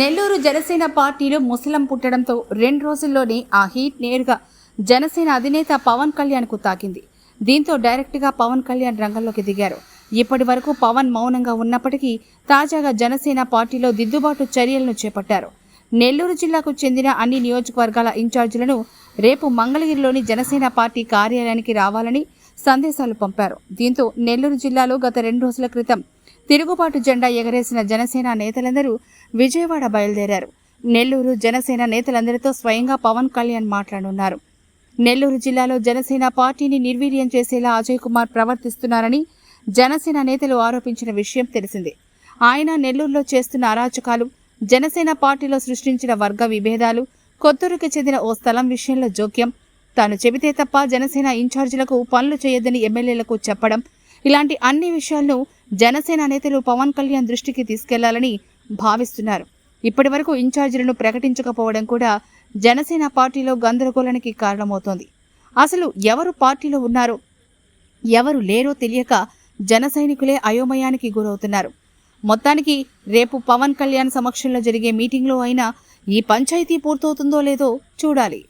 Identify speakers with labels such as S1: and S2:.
S1: నెల్లూరు జనసేన పార్టీలో ముసలం పుట్టడంతో రెండు రోజుల్లోనే ఆ హీట్ నేరుగా జనసేన అధినేత పవన్ కళ్యాణ్కు తాకింది. దీంతో డైరెక్ట్గా పవన్ కళ్యాణ్ రంగంలోకి దిగారు. ఇప్పటి వరకు పవన్ మౌనంగా ఉన్నప్పటికీ తాజాగా జనసేన పార్టీలో దిద్దుబాటు చర్యలను చేపట్టారు. నెల్లూరు జిల్లాకు చెందిన అన్ని నియోజకవర్గాల ఇన్ఛార్జీలను రేపు మంగళగిరిలోని జనసేన పార్టీ కార్యాలయానికి రావాలని సందేశాలు పంపారు. దీంతో నెల్లూరు జిల్లాలో గత రెండు రోజుల క్రితం తిరుగుబాటు జెండా ఎగరేసిన జనసేన నేతలందరూ విజయవాడ బయలుదేరారు. నెల్లూరు జనసేన నేతలందరితో స్వయంగా పవన్ కళ్యాణ్ మాట్లాడున్నారు. నెల్లూరు జిల్లాలో జనసేన పార్టీని నిర్వీర్యం చేసేలా అజయ్ కుమార్ ప్రవర్తిస్తున్నారని జనసేన నేతలు ఆరోపించిన విషయం తెలిసిందే. ఆయన నెల్లూరులో చేస్తున్న అరాచకాలు జనసేన పార్టీలో సృష్టించిన వర్గ విభేదాలు కొత్తూరుకి చెందిన ఓ స్థలం విషయంలో జోక్యం. తాను చెబితే తప్ప జనసేన ఇన్ఛార్జీలకు పనులు చేయొద్దని ఎమ్మెల్యేలకు చెప్పడం ఇలాంటి అన్ని విషయాలను జనసేన నేతలు పవన్ కళ్యాణ్ దృష్టికి తీసుకెళ్ళాలని భావిస్తున్నారు. ఇప్పటి వరకు ఇన్ఛార్జీలను ప్రకటించకపోవడం కూడా జనసేన పార్టీలో గందరగోళానికి కారణమవుతోంది. అసలు ఎవరు పార్టీలో ఉన్నారో ఎవరు లేరో తెలియక జన సైనికులే అయోమయానికి గురవుతున్నారు. మొత్తానికి రేపు పవన్ కళ్యాణ్ సమక్షంలో జరిగే మీటింగ్లో అయినా ఈ పంచాయతీ పూర్తవుతుందో లేదో చూడాలి.